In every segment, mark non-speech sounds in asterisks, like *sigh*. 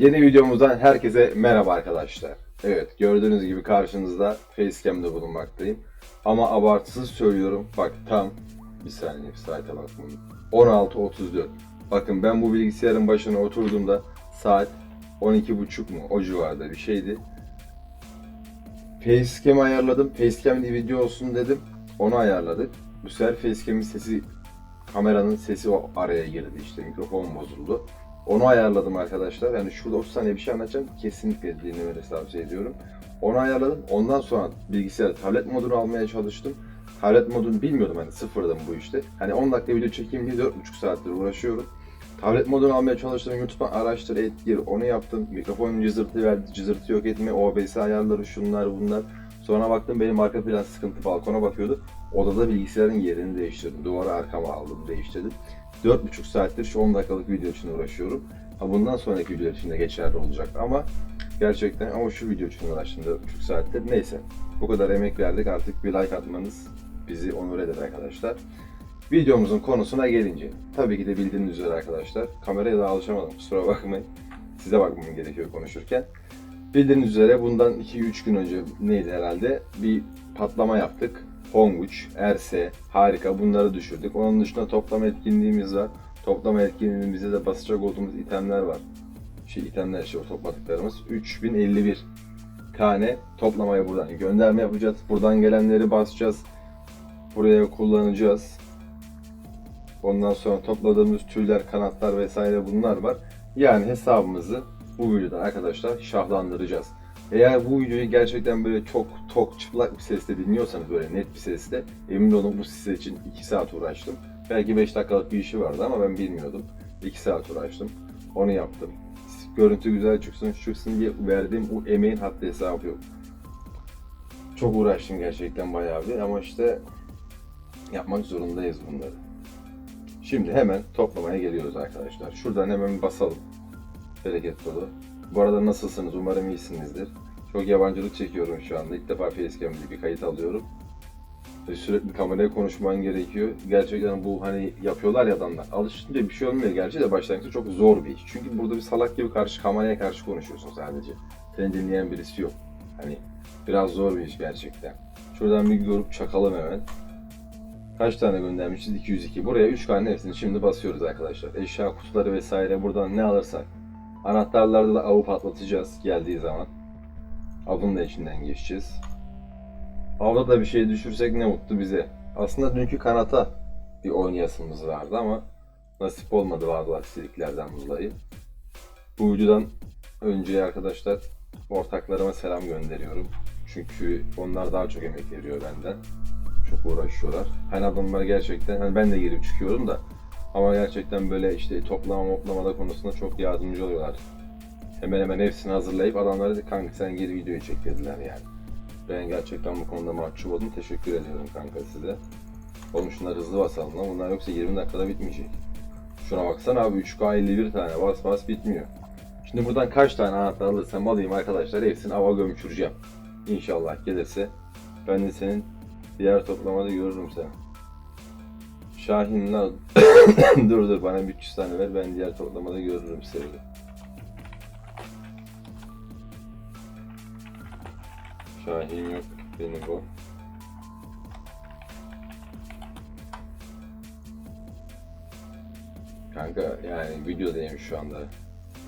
Yeni videomuzdan herkese merhaba arkadaşlar. Evet gördüğünüz gibi karşınızda facecam'de bulunmaktayım. Ama abartısız söylüyorum. Bak tam bir saniye saate bakmayın. 16.34. Bakın ben bu bilgisayarın başına oturduğumda saat 12.30 mu o civarda bir şeydi. Facecam ayarladım. Facecam diye video olsun dedim. Onu ayarladık. Bu sefer Facecam'in sesi kameranın sesi o araya girdi işte mikrofon bozuldu. Onu ayarladım arkadaşlar. Yani şurada 30 saniye bir şey anlatacağım. Kesinlikle dinlemenizi tavsiye ediyorum. Onu ayarladım. Ondan sonra bilgisayar tablet modunu almaya çalıştım. Tablet modunu bilmiyordum hani sıfırdım bu işte. Hani 10 dakika video çekeyim diye 4,5 saattir uğraşıyorum. Tablet modunu almaya çalıştım. YouTube'dan araştır et gir onu yaptım. Mikrofonun cızırtı verdi. Cızırtı yok etme. OBS ayarları şunlar bunlar. Sonra baktım benim arka plan sıkıntı balkona bakıyordu. Odada bilgisayarın yerini değiştirdim. Duvara arkama aldım değiştirdim. 4,5 saattir şu 10 dakikalık video için uğraşıyorum. Ha bundan sonraki video için de geçerli olacak ama gerçekten ama şu video için uğraştım 4,5 saattir. Neyse bu kadar emek verdik artık bir like atmanız bizi onur eder arkadaşlar. Videomuzun konusuna gelince tabii ki de bildiğiniz üzere arkadaşlar kameraya da alışamadım kusura bakmayın. Size bakmam gerekiyor konuşurken. Bildiğiniz üzere bundan 2-3 gün önce neydi herhalde bir patlama yaptık. Honguç, Erse, harika bunları düşürdük. Onun dışında toplama etkinliğimiz var. Toplama etkinliğimizde de basacak olduğumuz itemler var. Şey itemler şey o topladıklarımız. 3051 tane toplamaya buradan gönderme yapacağız. Buradan gelenleri basacağız. Buraya kullanacağız. Ondan sonra topladığımız tüyler, kanatlar vesaire bunlar var. Yani hesabımızı bu videoda arkadaşlar şahlandıracağız. Eğer bu videoyu gerçekten böyle çok tok çıplak bir sesle dinliyorsanız böyle net bir sesle emin olun bu size için 2 saat uğraştım. Belki 5 dakikalık bir işi vardı ama ben bilmiyordum. 2 saat uğraştım. Onu yaptım. Görüntü güzel çıksın çıksın diye verdiğim o emeğin haddi hesabı yok. Çok uğraştım gerçekten bayağı bir ama işte yapmak zorundayız bunları. Şimdi hemen toplamaya geliyoruz arkadaşlar. Şuradan hemen basalım. Bereket dolu. Bu arada nasılsınız? Umarım iyisinizdir. Çok yabancılık çekiyorum şu anda. İlk defa facecam'de bir kayıt alıyorum. Sürekli kameraya konuşman gerekiyor. Gerçekten bu hani yapıyorlar ya adamlar. Alışınca bir şey olmuyor gerçi de başlangıçta çok zor bir iş. Çünkü burada bir salak gibi karşı kameraya karşı konuşuyorsun sadece. Seni dinleyen birisi yok. Hani biraz zor bir iş gerçekten. Şuradan bir grup çakalım hemen. Kaç tane göndermişiz? 202. Buraya 3 tane hepsini şimdi basıyoruz arkadaşlar. Eşya kutuları vesaire buradan ne alırsak. Anahtarlarda da avı patlatacağız geldiği zaman. Avın da içinden geçeceğiz. Avda da bir şey düşürsek ne mutlu bize. Aslında dünkü kanata bir oynayasımız vardı ama nasip olmadı bazı aksiliklerden dolayı. Bu videodan önce arkadaşlar ortaklarıma selam gönderiyorum. Çünkü onlar daha çok emek veriyor benden. Çok uğraşıyorlar. Hani adamlar gerçekten, hani ben de girip çıkıyorum da ama gerçekten böyle işte toplama moplamada konusunda çok yardımcı oluyorlar. Hemen hemen hepsini hazırlayıp adamlara dedi kanka sen geri videoyu çek dediler yani. Ben gerçekten bu konuda mahcup oldum. Teşekkür ediyorum kanka size. Oğlum şunlar hızlı basalım lan. Bunlar yoksa 20 dakikada bitmeyecek. Şuna baksana abi 3K 51 tane bas bas bitmiyor. Şimdi buradan kaç tane anahtar alırsam alayım arkadaşlar hepsini ava gömçüreceğim. İnşallah gelirse ben de senin diğer toplamada görürüm seni. Şahin lan *coughs* dur dur bana bir 300 tane ver ben diğer toplamada görürüm seni. Şahin yok benim bu. Kanka yani videodayım şu anda.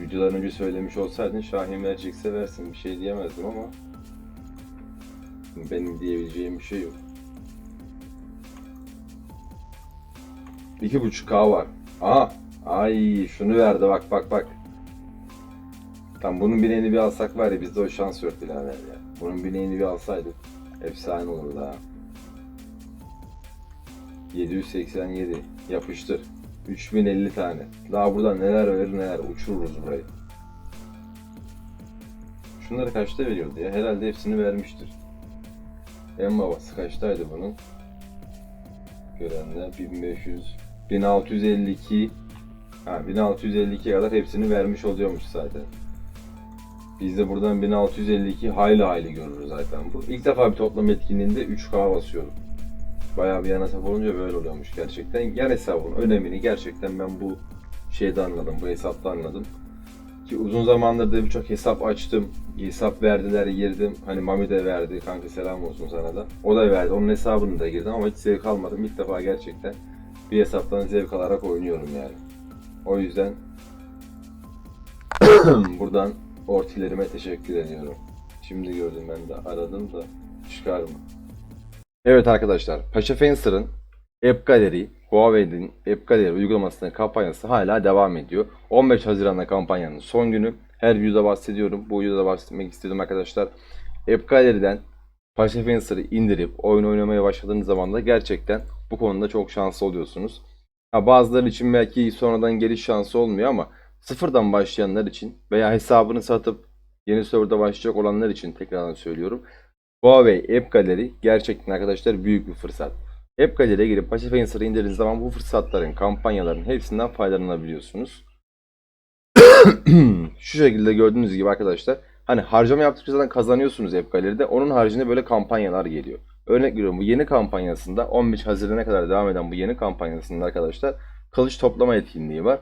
Videodan önce söylemiş olsaydın Şahin verecekse versin bir şey diyemezdim ama benim diyebileceğim bir şey yok. İki buçuk K var. Aha. Ay şunu verdi bak bak bak. Tam bunun bineğini bir alsak var ya bizde o şans yok birader ya. Bunun bineğini bir alsaydık efsane olurdu ha. 787 yapıştır. 3050 tane. Daha burada neler verir neler uçururuz burayı. Şunları kaçta veriyordu ya? Herhalde hepsini vermiştir. En babası kaçtaydı bunun? Görenler 1500 1652 ha 1652 kadar hepsini vermiş oluyormuş zaten. Biz de buradan 1652 hayli hayli görürüz zaten bu. İlk defa bir toplam etkinliğinde 3K basıyorum. Bayağı bir yan hesap olunca böyle oluyormuş gerçekten. Yan hesabın önemini gerçekten ben bu şeyde anladım, bu hesapta anladım. Ki uzun zamandır da birçok hesap açtım. Hesap verdiler girdim. Hani Mami de verdi. Kanka selam olsun sana da. O da verdi. Onun hesabını da girdim ama hiç zevk almadım. İlk defa gerçekten bir hesaptan zevk alarak oynuyorum yani. O yüzden *clears throat* buradan ortilerime teşekkür ediyorum. Şimdi gördüm ben de aradım da çıkar mı? Evet arkadaşlar Paşa Fencer'ın App Gallery, Huawei'nin App Gallery uygulamasının kampanyası hala devam ediyor. 15 Haziran'da kampanyanın son günü. Her videoda bahsediyorum. Bu videoda bahsetmek istedim arkadaşlar. App Gallery'den Paşa Fencer'ı indirip oyun oynamaya başladığınız zaman da gerçekten bu konuda çok şanslı oluyorsunuz. Ha, bazıları için belki sonradan geliş şansı olmuyor ama sıfırdan başlayanlar için veya hesabını satıp yeni serverda başlayacak olanlar için tekrardan söylüyorum. Huawei App Gallery gerçekten arkadaşlar büyük bir fırsat. App Gallery'e girip Paşa Fencer'ı indirdiğiniz zaman bu fırsatların, kampanyaların hepsinden faydalanabiliyorsunuz. *coughs* Şu şekilde gördüğünüz gibi arkadaşlar hani harcama yaptıkça zaten kazanıyorsunuz App Gallery'de. Onun haricinde böyle kampanyalar geliyor. Örnek veriyorum bu yeni kampanyasında 15 Haziran'a kadar devam eden bu yeni kampanyasında arkadaşlar kılıç toplama etkinliği var.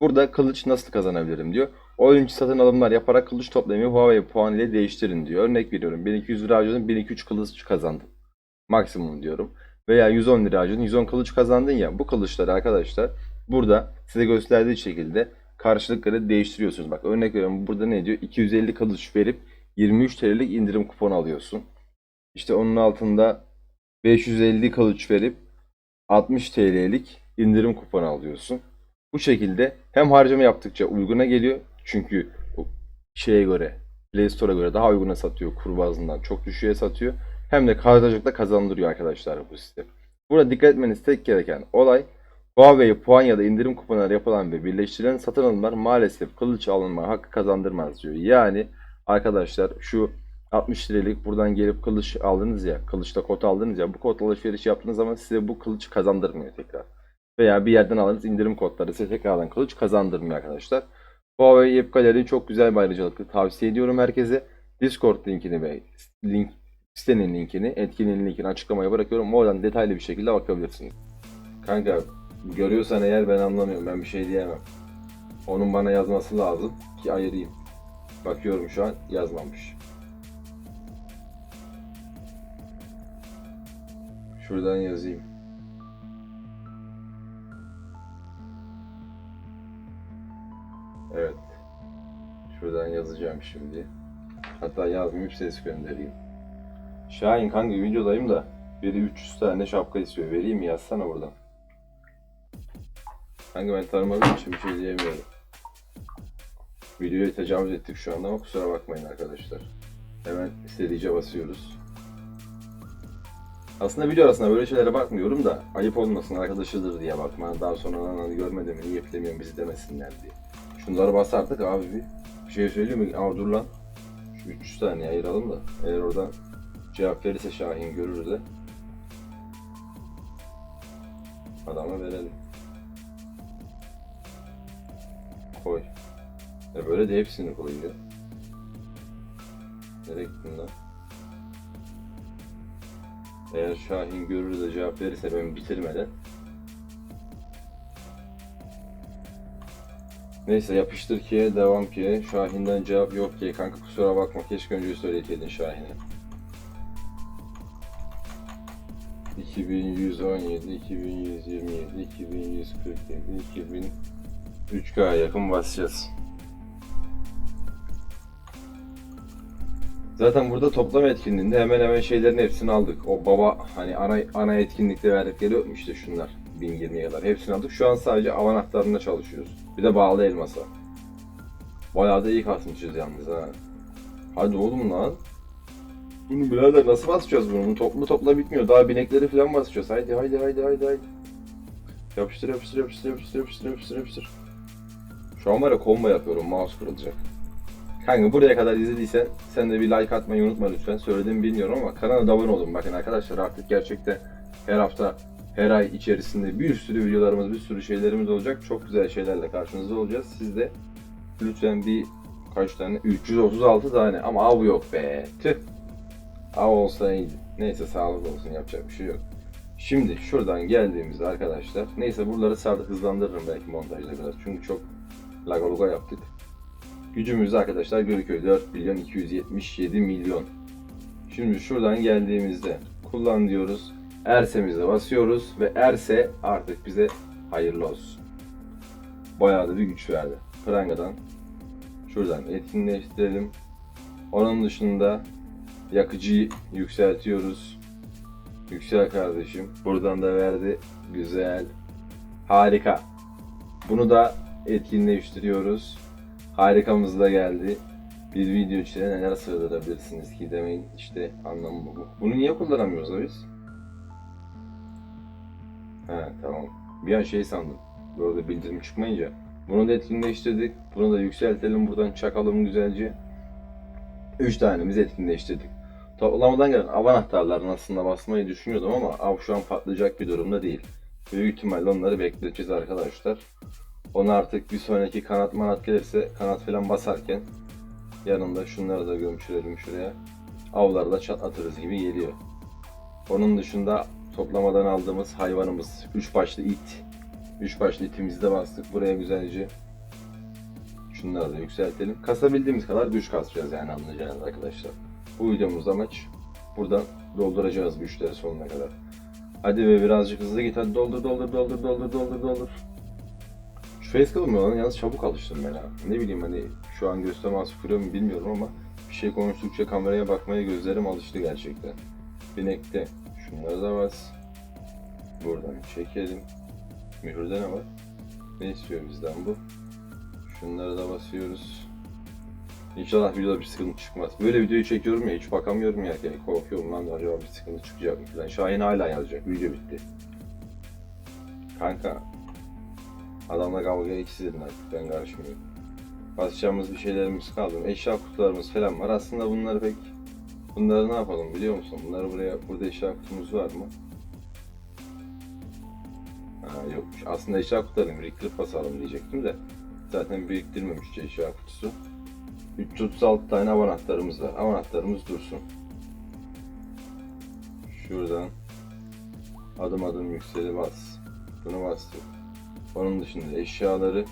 Burada kılıç nasıl kazanabilirim diyor. Oyuncu satın alımlar yaparak kılıç toplamayı Huawei puan ile değiştirin diyor. Örnek veriyorum 1200 lira harcadın 1002 kılıç kazandın. Maksimum diyorum. Veya 110 lira harcadın 110 kılıç kazandın ya bu kılıçları arkadaşlar burada size gösterdiği şekilde karşılıkları değiştiriyorsunuz. Bak örnek veriyorum burada ne diyor 250 kılıç verip 23 TL'lik indirim kuponu alıyorsun. İşte onun altında 550 kılıç verip 60 TL'lik indirim kuponu alıyorsun. Bu şekilde hem harcama yaptıkça uyguna geliyor. Çünkü şeye göre Play Store'a göre daha uyguna satıyor kur bazından çok düşüğe satıyor. Hem de kadrajlıkta kazandırıyor arkadaşlar bu sistem. Burada dikkat etmeniz tek gereken olay Huawei puan ya da indirim kuponları yapılan ve birleştirilen satın alımlar maalesef kılıç alınma hakkı kazandırmaz diyor. Yani arkadaşlar şu 60 liralık buradan gelip kılıç aldınız ya, kılıçta kod aldınız ya, bu kod alışveriş yaptığınız zaman size bu kılıç kazandırmıyor tekrar. Veya bir yerden aldığınız indirim kodları size tekrardan kılıç kazandırmıyor arkadaşlar. Huawei App Gallery çok güzel bir ayrıcalıklı. Tavsiye ediyorum herkese. Discord linkini ve link, sitenin linkini, etkinin linkini açıklamaya bırakıyorum. Oradan detaylı bir şekilde bakabilirsiniz. Kanka görüyorsan eğer ben anlamıyorum. Ben bir şey diyemem. Onun bana yazması lazım ki ayırayım. Bakıyorum şu an yazmamış. Şuradan yazayım. Evet. Şuradan yazacağım şimdi. Hatta yazmayıp ses göndereyim. Şahin kanka videodayım da biri 300 tane şapka istiyor. Vereyim mi? Yazsana buradan. Kanka ben tanımadığım için bir şey diyemiyorum. Videoya tecavüz ettik şu anda ama kusura bakmayın arkadaşlar. Hemen serice basıyoruz. Aslında video arasında böyle şeylere bakmıyorum da ayıp olmasın arkadaşıdır diye bakma. Daha sonra lan hani görmedim niye eklemiyorum bizi demesinler diye. Şunları basardık abi bir. Bir şey söyleyeyim mi? Aa dur lan. Şu 300 tane ayıralım da. Eğer oradan cevap verirse Şahin görür de. Adama verelim. Koy. E böyle de hepsini koyuyor. Nereye gittin lan? Eğer Şahin görür de cevap verirse ben bitirmeden. Neyse yapıştır ki devam ki Şahin'den cevap yok ki kanka kusura bakma keşke önce söyleyeydin Şahin'e. 2117, 2127, 2147, 2000 3K yakın basacağız. Zaten burada toplam etkinliğinde hemen hemen şeylerin hepsini aldık. O baba hani ana ana etkinlikte verdikleri işte şunlar 1020'ye kadar hepsini aldık. Şu an sadece av anahtarında çalışıyoruz. Bir de bağlı elmasa. Bayağı da iyi kasmışız yalnız ha. Hadi oğlum lan. Bunu birader nasıl basacağız bunu? Toplu topla bitmiyor. Daha binekleri falan basacağız. Haydi haydi haydi haydi haydi. Yapıştır yapıştır yapıştır yapıştır yapıştır yapıştır yapıştır. Şu an var ya combo yapıyorum. Mouse kırılacak. Kanka buraya kadar izlediysen sen de bir like atmayı unutma lütfen. Söylediğimi bilmiyorum ama kanala da abone olun. Bakın arkadaşlar artık gerçekten her hafta her ay içerisinde bir sürü videolarımız, bir sürü şeylerimiz olacak. Çok güzel şeylerle karşınızda olacağız. Siz de lütfen bir kaç tane? 336 tane ama av yok be. Tüh. Av olsa iyiydi. Neyse sağlık olsun yapacak bir şey yok. Şimdi şuradan geldiğimizde arkadaşlar. Neyse buraları sardı hızlandırırım belki montajda biraz. Çünkü çok lagaluga yaptık. Gücümüz arkadaşlar Gölköy 4 milyon 277 milyon. Şimdi şuradan geldiğimizde kullan diyoruz. Erse'mize basıyoruz ve Erse artık bize hayırlı olsun. Bayağı da bir güç verdi. Pranga'dan şuradan etkinleştirelim. Onun dışında yakıcıyı yükseltiyoruz. Yüksel kardeşim. Buradan da verdi. Güzel. Harika. Bunu da etkinleştiriyoruz. Harikamız da geldi. Bir video içine neler sığdırabilirsiniz ki demeyin. İşte anlamı bu. Bunu niye kullanamıyoruz da biz? He tamam. Bir an şey sandım. Burada bildirim çıkmayınca. Bunu da etkinleştirdik. Bunu da yükseltelim buradan çakalım güzelce. 3 tanemizi etkinleştirdik. Toplamadan gelen av anahtarlarını aslında basmayı düşünüyordum ama av şu an patlayacak bir durumda değil. Büyük ihtimalle onları bekleteceğiz arkadaşlar. Onu artık bir sonraki kanat manat gelirse kanat falan basarken yanında şunları da gömçürelim şuraya. Avları da çatlatırız gibi geliyor. Onun dışında toplamadan aldığımız hayvanımız 3 başlı it. 3 başlı itimizi de bastık buraya güzelce. Şunları da yükseltelim. Kasabildiğimiz kadar güç kasacağız yani anlayacağınız arkadaşlar. Bu videomuz amaç buradan dolduracağız güçleri sonuna kadar. Hadi be birazcık hızlı git hadi doldur doldur doldur doldur doldur doldur. Facecam'ı olan yalnız çabuk alıştım ben ha. Ne bileyim hani şu an göz teması kuruyor mu bilmiyorum ama bir şey konuştukça kameraya bakmaya gözlerim alıştı gerçekten. Binekte şunları da bas. Buradan çekelim. Mühürde ne var? Ne istiyor bizden bu? Şunları da basıyoruz. İnşallah videoda bir sıkıntı çıkmaz. Böyle videoyu çekiyorum ya hiç bakamıyorum ya. Yani korkuyorum lan acaba bir sıkıntı çıkacak mı falan. Şahin hala yazacak. Video bitti. Kanka. Adamla kavgaya ikisi dedin artık ben karışmıyorum. Basacağımız bir şeylerimiz kaldı. Eşya kutularımız falan var. Aslında bunları pek Bunları ne yapalım biliyor musun? Bunları buraya, burada eşya kutumuz var mı? Ha, yokmuş. Aslında eşya kutularını biriktirip basalım diyecektim de. Zaten biriktirmemiş eşya kutusu. 336 tane av anahtarımız var. Av anahtarımız dursun. Şuradan adım adım yükseli bas. Bunu bastık. Onun dışında eşyaları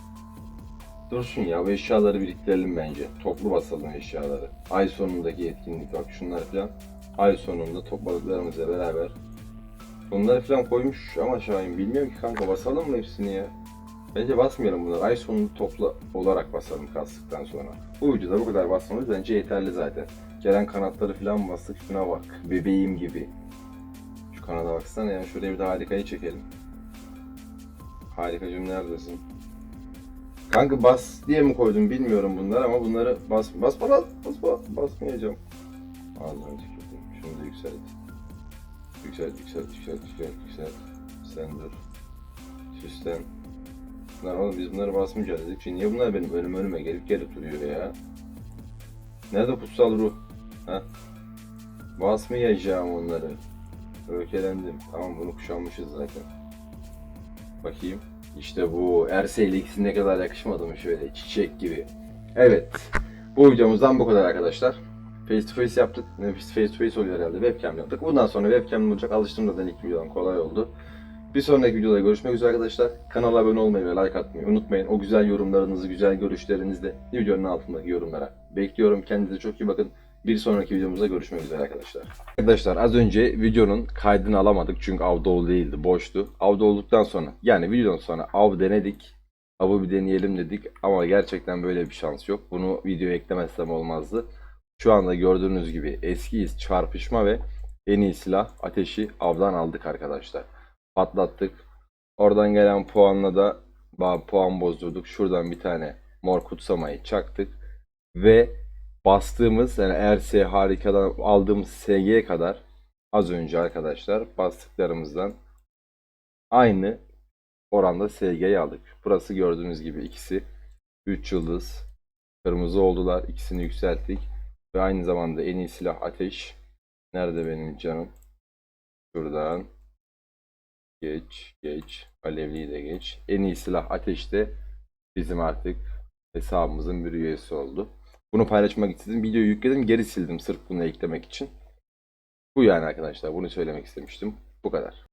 dursun ya bu eşyaları biriktirelim bence. Toplu basalım eşyaları. Ay sonundaki etkinlik bak şunlar falan. Ay sonunda topladıklarımızla beraber. Bunları falan koymuş ama Şahin bilmiyorum ki kanka basalım mı hepsini ya? Bence basmayalım bunları. Ay sonunda toplu olarak basalım kastıktan sonra. Bu videoda bu kadar basmamız bence yeterli zaten. Gelen kanatları falan bastık. Şuna bak. Bebeğim gibi. Şu kanada baksana ya. Şuraya bir de harikayı çekelim. Harikacım neredesin? Kanka bas diye mi koydum bilmiyorum bunları ama bunları bas bas bas bas bas bas basmayacağım. Ağzına tükürdüm. Şunu da yükselt. Yükselt yükselt yükselt yükselt yükselt. Sen dur. Süslen. Lan oğlum biz bunları basmayacağız dedik. Şimdi niye bunlar benim önüme önüme gelip gelip duruyor ya? Nerede kutsal ruh? Ha? Basmayacağım onları. Ökelendim. Tamam bunu kuşanmışız zaten. Bakayım. İşte bu Erse ile ikisi ne kadar yakışmadı mı şöyle çiçek gibi. Evet. Bu videomuzdan bu kadar arkadaşlar. Face to face yaptık. Face to face oluyor herhalde. Webcam yaptık. Bundan sonra webcam olacak. Alıştım zaten ilk videodan kolay oldu. Bir sonraki videoda görüşmek üzere arkadaşlar. Kanala abone olmayı ve like atmayı unutmayın. O güzel yorumlarınızı, güzel görüşlerinizi de videonun altındaki yorumlara bekliyorum. Kendinize çok iyi bakın. Bir sonraki videomuzda görüşmek üzere arkadaşlar. Arkadaşlar az önce videonun kaydını alamadık çünkü av dolu değildi, boştu. Av olduktan sonra yani videodan sonra av denedik. Avı bir deneyelim dedik ama gerçekten böyle bir şans yok. Bunu videoya eklemezsem olmazdı. Şu anda gördüğünüz gibi eski iz çarpışma ve en iyi silah ateşi avdan aldık arkadaşlar. Patlattık. Oradan gelen puanla da puan bozdurduk. Şuradan bir tane mor kutsamayı çaktık. Ve bastığımız yani ERS harikadan aldığımız SG'ye kadar az önce arkadaşlar bastıklarımızdan aynı oranda SG'yi aldık. Burası gördüğünüz gibi ikisi 3 yıldız kırmızı oldular. İkisini yükselttik. Ve aynı zamanda en iyi silah ateş. Nerede benim canım? Şuradan. Geç, geç. Alevliyi de geç. En iyi silah ateşte bizim artık hesabımızın bir üyesi oldu. Bunu paylaşmak istedim. Videoyu yükledim, geri sildim sırf bunu eklemek için. Bu yani arkadaşlar. Bunu söylemek istemiştim. Bu kadar.